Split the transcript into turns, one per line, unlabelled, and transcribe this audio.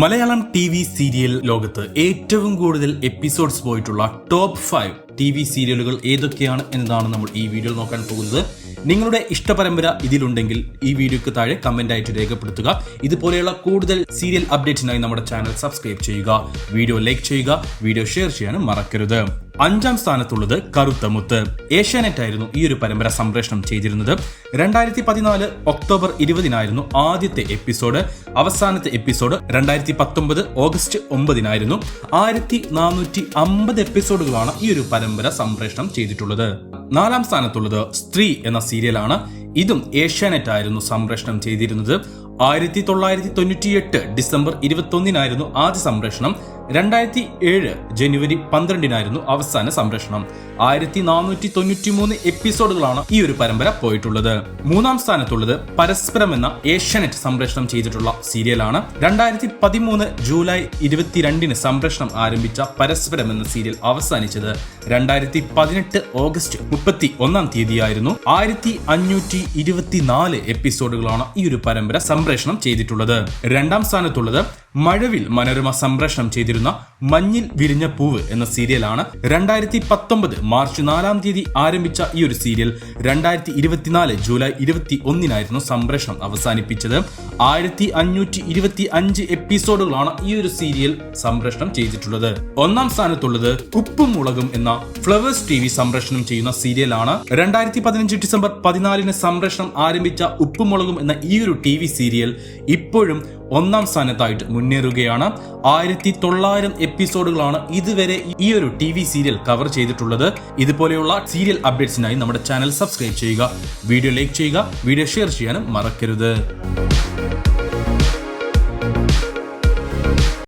Malayalam T V serial ലോകത്ത് ഏറ്റവും കൂടുതൽ എപ്പിസോഡ്സ് പോയിട്ടുള്ള ടോപ്പ് ഫൈവ് ടി വി സീരിയലുകൾ ഏതൊക്കെയാണ് എന്നതാണ് നമ്മൾ ഈ വീഡിയോ നോക്കാൻ പോകുന്നത്. നിങ്ങളുടെ ഇഷ്ടപരമ്പര ഇതിലുണ്ടെങ്കിൽ ഈ വീഡിയോക്ക് താഴെ കമന്റ് ആയിട്ട് രേഖപ്പെടുത്തുക. ഇതുപോലെയുള്ള കൂടുതൽ സീരിയൽ അപ്ഡേറ്റ്സിനായി നമ്മുടെ ചാനൽ സബ്സ്ക്രൈബ് ചെയ്യുക. വീഡിയോ ലൈക്ക് ചെയ്യുക വീഡിയോ ഷെയർ ചെയ്യാനും മറക്കരുത്. അഞ്ചാം സ്ഥാനത്തുള്ളത് കറുത്ത മുത്ത്. ഏഷ്യാനെറ്റ് ആയിരുന്നു ഈ ഒരു പരമ്പര സംപ്രേഷണം ചെയ്തിരുന്നത്. രണ്ടായിരത്തി പതിനാല് ഒക്ടോബർ ഇരുപതിനായിരുന്നു ആദ്യത്തെ എപ്പിസോഡ്. അവസാനത്തെ എപ്പിസോഡ് രണ്ടായിരത്തി പത്തൊമ്പത് ഓഗസ്റ്റ് ഒമ്പതിനായിരുന്നു. ആയിരത്തി നാനൂറ്റി അമ്പത് എപ്പിസോഡുകളാണ് ഈ ഒരു പരമ്പര സംപ്രേഷണം ചെയ്തിട്ടുള്ളത്. നാലാം സ്ഥാനത്തുള്ളത് സ്ത്രീ എന്ന സീരിയലാണ്. ഇതും ഏഷ്യാനെറ്റ് ആയിരുന്നു സംപ്രേഷണം ചെയ്തിരുന്നത്. ആയിരത്തി തൊള്ളായിരത്തി തൊണ്ണൂറ്റിയെട്ട് ഡിസംബർ ഇരുപത്തൊന്നിനായിരുന്നു ആദ്യ സംപ്രേഷണം. രണ്ടായിരത്തി ഏഴ് ജനുവരി പന്ത്രണ്ടിനായിരുന്നു അവസാന സംരക്ഷണം. ആയിരത്തി നാനൂറ്റി തൊണ്ണൂറ്റി മൂന്ന് എപ്പിസോഡുകളാണ് ഈ ഒരു പരമ്പര പോയിട്ടുള്ളത്. മൂന്നാം സ്ഥാനത്തുള്ളത് പരസ്പരം എന്ന ഏഷ്യാനെറ്റ് സംപ്രേഷണം ചെയ്തിട്ടുള്ള സീരിയലാണ്. രണ്ടായിരത്തി പതിമൂന്ന് ജൂലൈ ഇരുപത്തിരണ്ടിന് സംപ്രേഷണം ആരംഭിച്ച പരസ്പരം എന്ന സീരിയൽ അവസാനിച്ചത് രണ്ടായിരത്തി പതിനെട്ട് ഓഗസ്റ്റ് മുപ്പത്തി ഒന്നാം തീയതിയായിരുന്നു. ആയിരത്തി അഞ്ഞൂറ്റി ഇരുപത്തിനാല് എപ്പിസോഡുകളാണ് ഈ ഒരു പരമ്പര സംപ്രേഷണം ചെയ്തിട്ടുള്ളത്. രണ്ടാം സ്ഥാനത്തുള്ളത് മഴവിൽ മനോരമ സംപ്രേഷണം ചെയ്തിരുന്ന മഞ്ഞിൽ വിരിഞ്ഞ പൂവ് എന്ന സീരിയലാണ് രണ്ടായിരത്തി പത്തൊമ്പത് മാർച്ച് നാലാം തീയതി ആരംഭിച്ച ഈ ഒരു സീരിയൽ രണ്ടായിരത്തി ഇരുപത്തിനാല് ജൂലൈ ഇരുപത്തി ഒന്നിനായിരുന്നു സംപ്രേഷണം അവസാനിപ്പിച്ചത്. ആയിരത്തി അഞ്ഞൂറ്റി ഇരുപത്തി അഞ്ച് എപ്പിസോഡുകളാണ് ഈ ഒരു സീരിയൽ സംപ്രേഷണം ചെയ്തിട്ടുള്ളത്. ഒന്നാം സ്ഥാനത്തുള്ളത് ഉപ്പും മുളകും എന്ന ഫ്ലവേഴ്സ് ടി വി സംപ്രേഷണം ചെയ്യുന്ന സീരിയലാണ് രണ്ടായിരത്തി പതിനഞ്ച് ഡിസംബർ പതിനാലിന് സംപ്രേഷണം ആരംഭിച്ച ഉപ്പും മുളകും എന്ന ഈ ഒരു ടി വി സീരിയൽ ഇപ്പോഴും ഒന്നാം സ്ഥാനത്തായിട്ട് മുന്നേറുകയാണ്. ആയിരത്തി തൊള്ളായിരം എപ്പിസോഡുകളാണ് ഇതുവരെ ഈ ഒരു ടി വി സീരിയൽ കവർ ചെയ്തിട്ടുള്ളത്. ഇതുപോലെയുള്ള സീരിയൽ അപ്ഡേറ്റ്സിനായി നമ്മുടെ ചാനൽ സബ്സ്ക്രൈബ് ചെയ്യുക. വീഡിയോ ലൈക്ക് ചെയ്യുക വീഡിയോ ഷെയർ ചെയ്യാനും മറക്കരുത്.